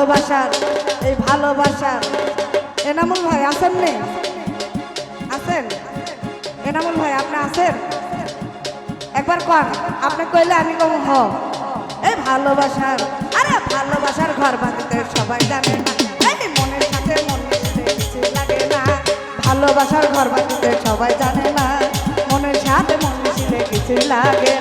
ভালোবাসার, এই ভালোবাসার। এনামুল ভাই, আছেন নে? আছেন? এনামুল ভাই, আপনি আছেন? একবার কন, আপনি কইলে আমি কম হ। এই ভালোবাসার, আরে ভালোবাসার ঘর বাঁধতে সবাই জানে না। মনের সাথে মন লাগে না। ভালোবাসার ঘর বাঁধতে সবাই জানে না। মনের সাথে মন মিশিলে কিছু লাগে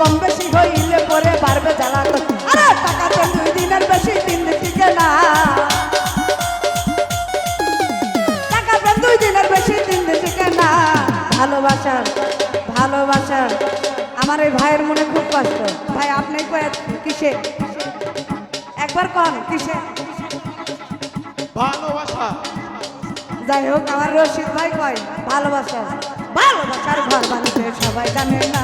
কম বেশি হইলে পরে পারবে জ্বালা আরে টাকা তো দুই দিনের বেশি তিন দিন টিকে না। টাকা তো দুই দিনের বেশি তিন দিন টিকে না। ভালোবাসার ভালোবাসার আমার এই ভাইয়ের মনে খুব কষ্ট। ভাই আপনি কিসে? একবার কন কিসে? ভালোবাসা। যাই হোক আমার রশিদ ভাই কয় ভালোবাসা। ভালোবাসার ঘর বানিতে সবাই জানে না।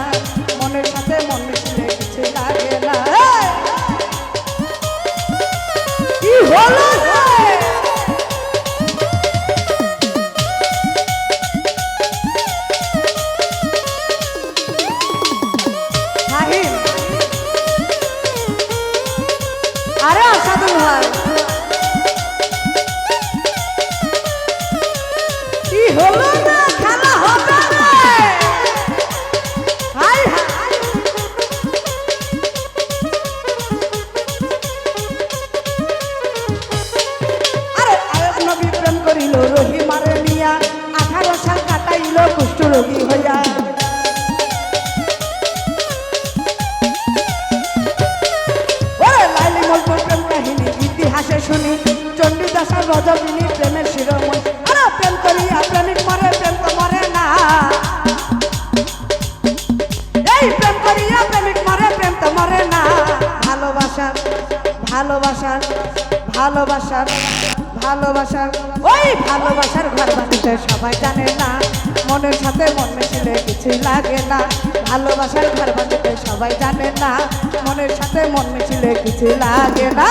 は。শুনি। চণ্ডীদাসার রজবিনী প্রেমের শিরোমণি আরে প্রেম করিয়া প্রেমিক মরে প্রেম তো মরে না। এই প্রেম করিয়া প্রেমিক মরে প্রেম তো মরে না। ভালোবাসার ভালোবাসার ভালোবাসার ভালোবাসার ওই ভালোবাসার ঘর বানিতে সবাই জানে না। মনের সাথে মন মিশিলে কিছু লাগে না। ভালোবাসার ঘর বানিতে সবাই জানে না। মনের সাথে মন মিশিলে কিছু লাগে না।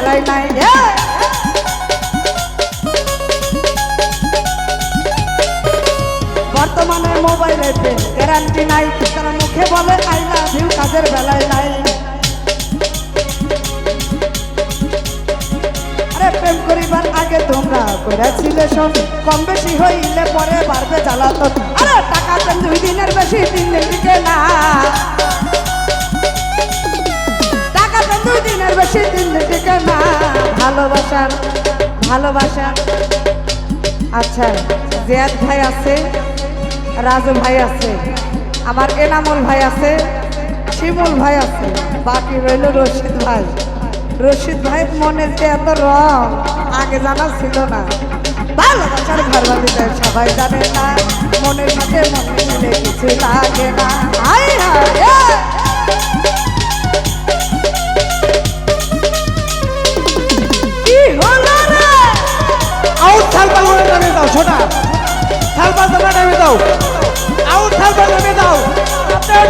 বেলায় নাই Yeah! বর্তমানে মোবাইলে প্রেম গ্যারান্টি নাই তারা মুখে বলে আই লাভ ইউ কাজের বেলায় নাই। প্রেম করিবার আগে তোমরা করেছিলে শোন, কম বেশি হইলে পরে বাড়বে জ্বালাতন। আরে টাকা দেন দুই দিনের বেশি, তিন দিন টিকে না। টাকা দেন দুই দিনের বেশি, তিন দিন টিকে না ভালোবাসার ভালোবাসা। আচ্ছা জিয়াদ ভাই আছে, রাজু ভাই আছে, আমার এনামুল ভাই আছে, শিমুল ভাই আছে, বাকি রইল রশিদ ভাই। রশিদ ভাই মনের যে এত রং, আগে জানা ছিল না। ভালোবাসার ঘর বাড়িতে সবাই জানে না, মনের সাথে মনে কিছু লাগে না। হাই হাই নামিয়ে দাও ছোটা থালপাল তোমরা নামিয়ে দাও আউট থালপাল নামিয়ে দাও আপনার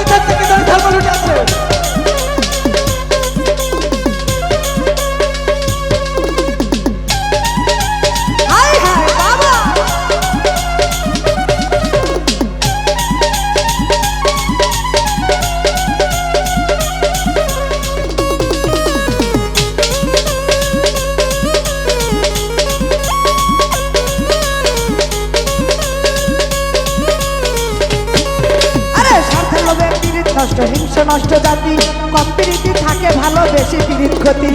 নষ্ট জাতি কম পিরিতি থাকে ভালো, বেশি পিরিত ক্ষতি।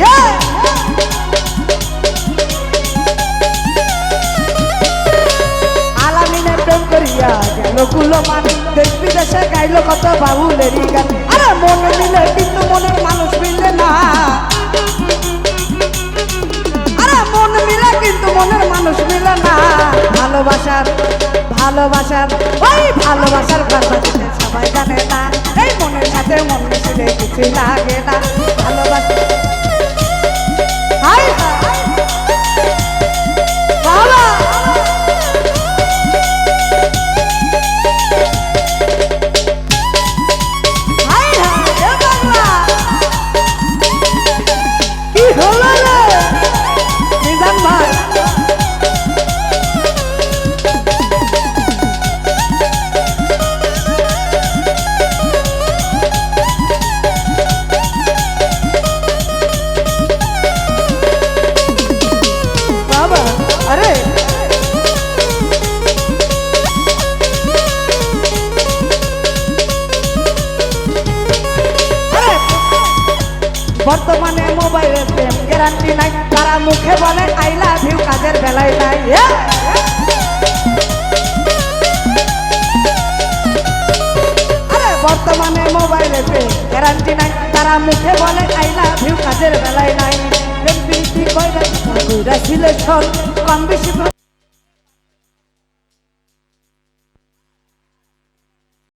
প্রেম করিয়া গেল কুলমান। দেশ বিদেশে কত গান। আরে মন মিলে, কিন্তু মানুষ মিলে না। আরে মন মিলে, কিন্তু মনের মানুষ মিলে না। ভালোবাসার ভালোবাসার, ওই ভালোবাসার ভালোবাসতে সবাই জানে না। সাথে মন মিশিলে কিছু লাগে না ভালোবাসা। হাই গ্যারান্টি নাই, তারা মুখে বলে আই লাভ ইউ কাজের বেলায় নাই! আরে, বর্তমানে মোবাইলে পে গ্যারান্টি নাই, তারা মুখে বলে আই লাভ ইউ কাজের বেলায় নাই কইরা সিলেকশন কম বেশি